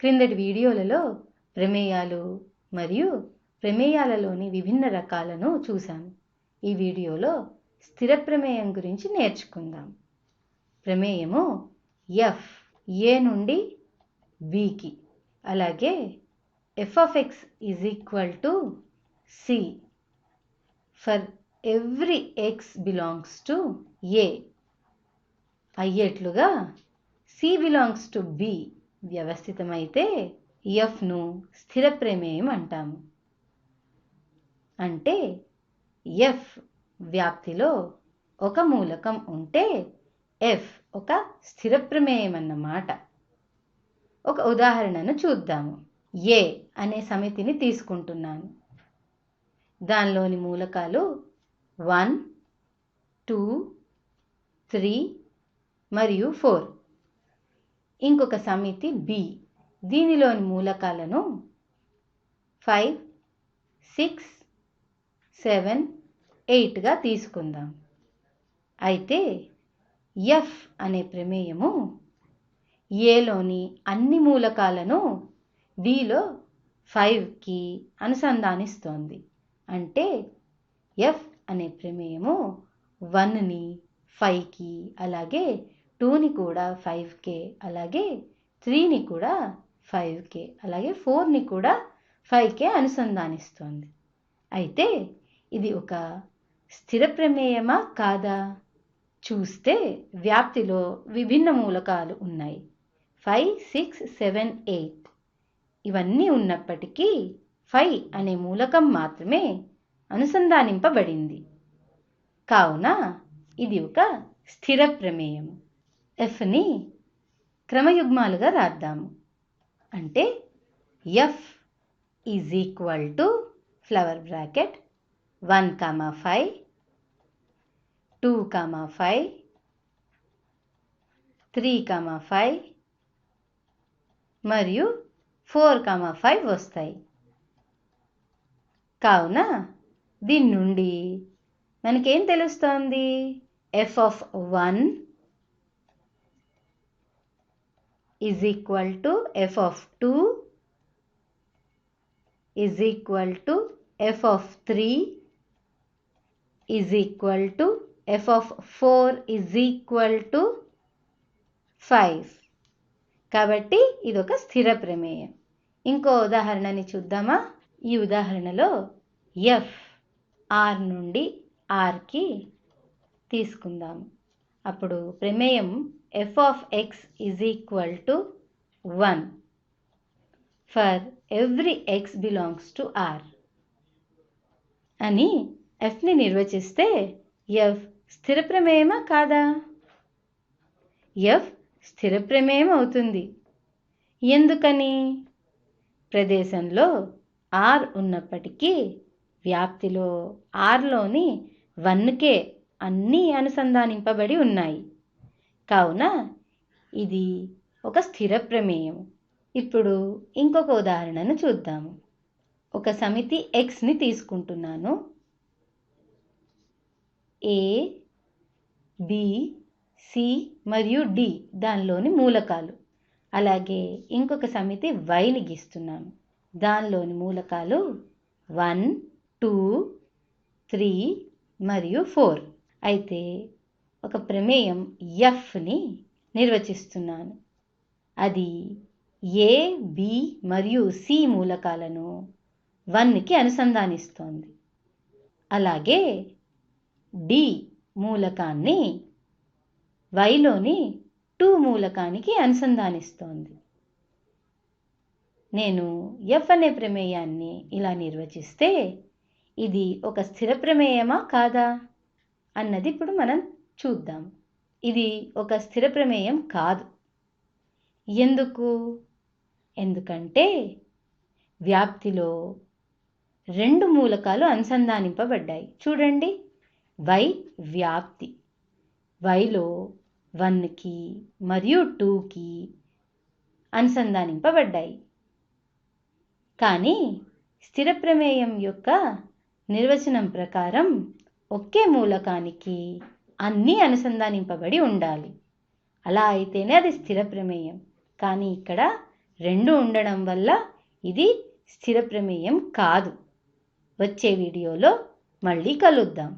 క్రిందటి వీడియోలలో ప్రమేయాలు మరియు ప్రమేయాలలోని విభిన్న రకాలను చూశాము ఈ వీడియోలో స్థిర ప్రమేయం గురించి నేర్చుకుందాం. ప్రమేయము ఎఫ్ ఏ నుండి బికి అలాగే F of X is equal to C. For every X belongs to A. అయ్యేట్లుగా C belongs to B. వ్యవస్థితమైతే ఎఫ్ను స్థిర ప్రమేయం అంటాము అంటే ఎఫ్ వ్యాప్తిలో ఒక మూలకం ఉంటే ఎఫ్ ఒక స్థిర ప్రమేయం అన్నమాట ఒక ఉదాహరణను చూద్దాము. ఏ అనే సమితిని తీసుకుంటున్నాను. దానిలోని మూలకాలు వన్ టూ త్రీ మరియు ఫోర్. ఇంకొక సమితి బి దీనిలోని మూలకాలను ఫైవ్ సిక్స్ సెవెన్ ఎయిట్గా తీసుకుందాం. అయితే ఎఫ్ అనే ప్రమేయము ఏలోని అన్ని మూలకాలను బిలో ఫైవ్కి అనుసంధానిస్తోంది. అంటే ఎఫ్ అనే ప్రమేయము వన్ని ఫైవ్కి అలాగే టూని కూడా ఫైవ్ కే అలాగే త్రీని కూడా ఫైవ్ కే అలాగే ఫోర్ని కూడా ఫైవ్ కే అనుసంధానిస్తోంది. అయితే ఇది ఒక స్థిర ప్రమేయమా కాదా? చూస్తే వ్యాప్తిలో విభిన్న మూలకాలు ఉన్నాయి. Five six seven eight. ఇవన్నీ ఉన్నప్పటికీ ఫైవ్ అనే మూలకం మాత్రమే అనుసంధానింపబడింది. కావున ఇది ఒక స్థిర ప్రమేయము. ఎఫ్ని క్రమయుగ్మాలుగా రాద్దాము. అంటే F is equal to flower bracket one comma five two comma five three comma five మరియు ఫోర్ కామా ఫైవ్ వస్తాయి. కావున దీని నుండి మనకేం తెలుస్తోంది? F of one is equal to F of two is equal to F of three is equal to F of four is equal to five కాబట్టి ఇది ఒక స్థిర ప్రమేయం. ఇంకో ఉదాహరణని చూద్దామా? ఈ ఉదాహరణలో ఎఫ్ ఆర్ నుండి ఆర్కి తీసుకుందాము. అప్పుడు ప్రమేయం F of X is equal to one for every X belongs to R అని ఎఫ్ని నిర్వచిస్తే ఎఫ్ స్థిర ప్రమేయమా కాదా? ఎఫ్ స్థిర ప్రమేయం అవుతుంది. ఎందుకని? ప్రదేశంలో ఆర్ ఉన్నప్పటికీ వ్యాప్తిలో ఆర్లోని వన్కే అన్నీ అనుసంధానింపబడి ఉన్నాయి. కావున ఇది ఒక స్థిర ప్రమేయం. ఇప్పుడు ఇంకొక ఉదాహరణను చూద్దాము. ఒక సమితి ఎక్స్ని తీసుకుంటున్నాను. ఏ బి సి మరియు డి దానిలోని మూలకాలు. అలాగే ఇంకొక సమితి వైని గీస్తున్నాను. దానిలోని మూలకాలు వన్ టూ త్రీ మరియు ఫోర్. అయితే ఒక ప్రమేయం ఎఫ్ని నిర్వచిస్తున్నాను. అది ఏ బి మరియు సి మూలకాలను వన్కి అనుసంధానిస్తోంది. అలాగే డి మూలకాన్ని వైలోని టూ మూలకానికి అనుసంధానిస్తోంది. నేను ఎఫ్ అనే ప్రమేయాన్ని ఇలా నిర్వచిస్తే ఇది ఒక స్థిర ప్రమేయమా కాదా? అన్నది ఇప్పుడు మనం చూద్దాం. ఇది ఒక స్థిర ప్రమేయం కాదు. ఎందుకు? ఎందుకంటే వ్యాప్తిలో రెండు మూలకాలు అనుసంధానింపబడ్డాయి. చూడండి. వై వ్యాప్తి. వైలో వన్కి మరియు టూకి అనుసంధానింపబడ్డాయి. కానీ స్థిర ప్రమేయం యొక్క నిర్వచనం ప్రకారం ఒకే మూలకానికి అన్నీ అనుసంధానింపబడి ఉండాలి. అలా అయితేనే అది స్థిర ప్రమేయం. కానీ ఇక్కడ రెండు ఉండడం వల్ల ఇది స్థిర ప్రమేయం కాదు. వచ్చే వీడియోలో మళ్ళీ కలుద్దాం.